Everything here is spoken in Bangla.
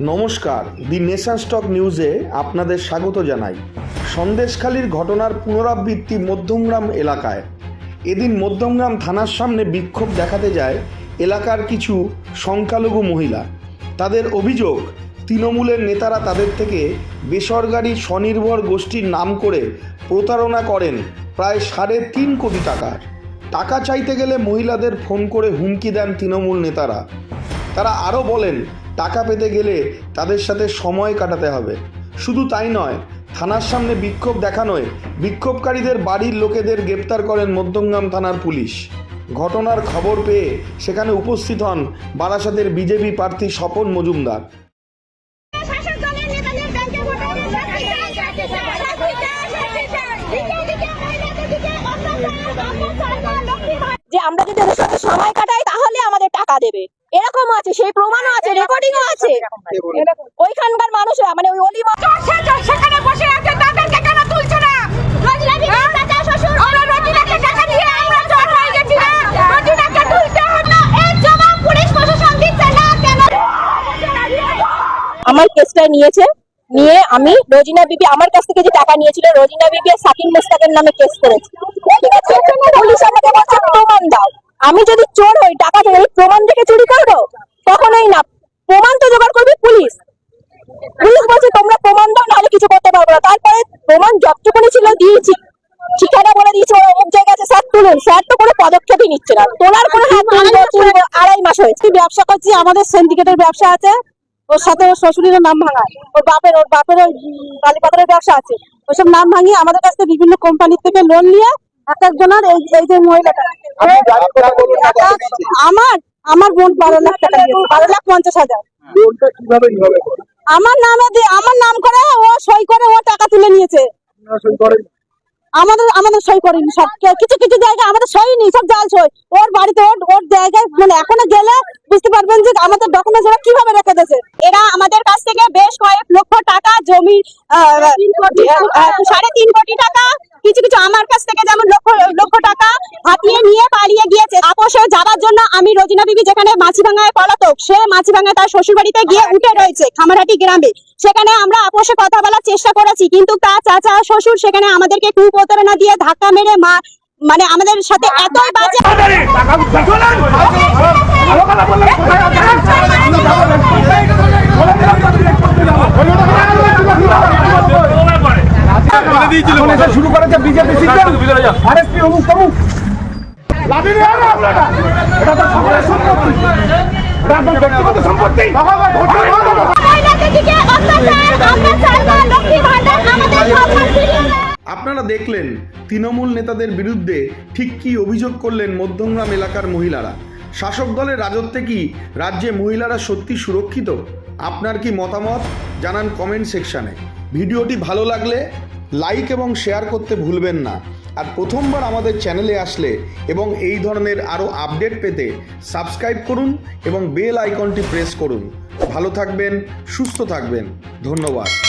নমস্কার, দি নেশন স্টক নিউজে আপনাদের স্বাগত জানাই। সন্দেশখালীর ঘটনার পুনরাবৃত্তি মধ্যমগ্রাম এলাকায়। এদিন মধ্যমগ্রাম থানার সামনে বিক্ষোভ দেখাতে যায় এলাকার কিছু সংখ্যালঘু মহিলা। তাদের অভিযোগ, তৃণমূলের নেতারা তাদের থেকে বেসরকারি স্বনির্ভর গোষ্ঠীর নাম করে প্রতারণা করেন প্রায় সাড়ে তিন কোটি টাকার। টাকা চাইতে গেলে মহিলাদের ফোন করে হুমকি দেন তৃণমূল নেতারা। তারা আরও বলেন, টাকা পেতে গেলে তাদের সাথে সময় কাটাতে হবে শুধু তাই নয়, থানার সামনে বিক্ষোভ দেখানোয় বিক্ষোভকারীদের বাড়ির লোকেদের গ্রেপ্তার করেন মধ্যমগ্রাম থানার পুলিশ ঘটনার খবর পেয়ে সেখানে উপস্থিত হন বারাসাতের বিজেপি প্রার্থী স্বপন মজুমদার। যে আমরা যদি সময় কাটাই তাহলে আমাদের টাকা দেবে। এরকম আছে সেই প্রমাণও আছে রেকর্ডিংও আছে। ওইখানকার মানুষরা মানে ওই অলি সেখানে বসে আছে, তাদেরকে কেন তুলছো না? আমরা কেসটা নিয়েছে। নিয়ে আমি রোজিনা বিবি আমার কাছ থেকে যে টাকা নিয়েছিল রোজিনা বিবি আর সাকিব মুস্তাকের নামে কেস করেছি। ঠিক আছে? পুলিশ আমাকে বলছে প্রমাণ দাও। আমি যদি চোর হই টাকা চোর প্রমাণ দেখে চুরি করব? কখনোই না। প্রমাণ তো জোগাড় করবে পুলিশ। পুলিশ বলছে তোমরা প্রমাণ দাও নাহলে কিছু করতে পারব না। তারপরে প্রমাণ যতটুকুনি ছিল দিয়েছি। ঠিকানা বলে দিয়েছে ওরা অমুক জায়গায় আছে স্যার তুলুন। স্যার তো কোনো পদক্ষেপই নিচ্ছে না। তোলার কোনো হাত আড়াই মাস হয়েছে। ব্যবসা করছি আমাদের সিন্ডিকেটের ব্যবসা আছে। ওর সাথে ওর শ্বশুরের নাম ভাঙায়। ওর বাপের ওর বাপের ওই কালীপাতারের ব্যবসা আছে। ওইসব নাম ভাঙিয়ে আমাদের কাছ থেকে বিভিন্ন কোম্পানি থেকে লোন নিয়ে এক একজনের এই এই যে মহিলাটা আমার আমার বোন বারো লাখ টাকা বারো লাখ পঞ্চাশ হাজার। আমার নামে আমার নাম করে ও সই করে ও টাকা তুলে নিয়েছে। আমাদের আমাদের সই করিনি সব কিছু কিছু জায়গায় আমাদের সই নেই সব জাল সই। ওর বাড়িতে ওর ওর জায়গায় মানে এখনও গেলে বুঝতে পারবেন যে আমাদের ডকুমেন্টস ওরা কীভাবে রেখে দিয়েছে? এরা আমাদের কাছ থেকে বেশ কয়েক লক্ষ টাকা জমি সাড়ে তিন কোটি টাকা কিছু কিছু আমার কাছ থেকে যেমন লক্ষ লক্ষ টাকা হাতিয়ে নিয়ে পালিয়ে গিয়েছে। আপোষে যাওয়ার জন্য আমি রোজিনা বিবি যেখানে মাছিভাঙায় পলাতক সে মাছিভাঙায় তার শ্বশুর বাড়িতে গিয়ে উঠে রয়েছে খামারহাটি গ্রামে। সেখানে আমরা আপোষে কথা বলার চেষ্টা করেছি কিন্তু তার চাচা শ্বশুর সেখানে আমাদেরকে কু প্রতারণা দিয়ে ধাক্কা মেরে মা মানে আমাদের সাথে এতই বাজে শুরু করেছে বিজেপি। আপনারা দেখলেন তৃণমূল নেতাদের বিরুদ্ধে ঠিক কি অভিযোগ করলেন মধ্যমগ্রাম এলাকার মহিলারা শাসক দলের রাজত্বে কি রাজ্যে মহিলারা সত্যি সুরক্ষিত? আপনার কি মতামত? জানান কমেন্ট সেকশানে ভিডিওটি ভালো লাগলে লাইক এবং শেয়ার করতে ভুলবেন না। আর প্রথমবার আমাদের চ্যানেলে আসলে এবং এই ধরনের আরও আপডেট পেতে সাবস্ক্রাইব করুন এবং বেল আইকনটি প্রেস করুন। ভালো থাকবেন, সুস্থ থাকবেন। ধন্যবাদ।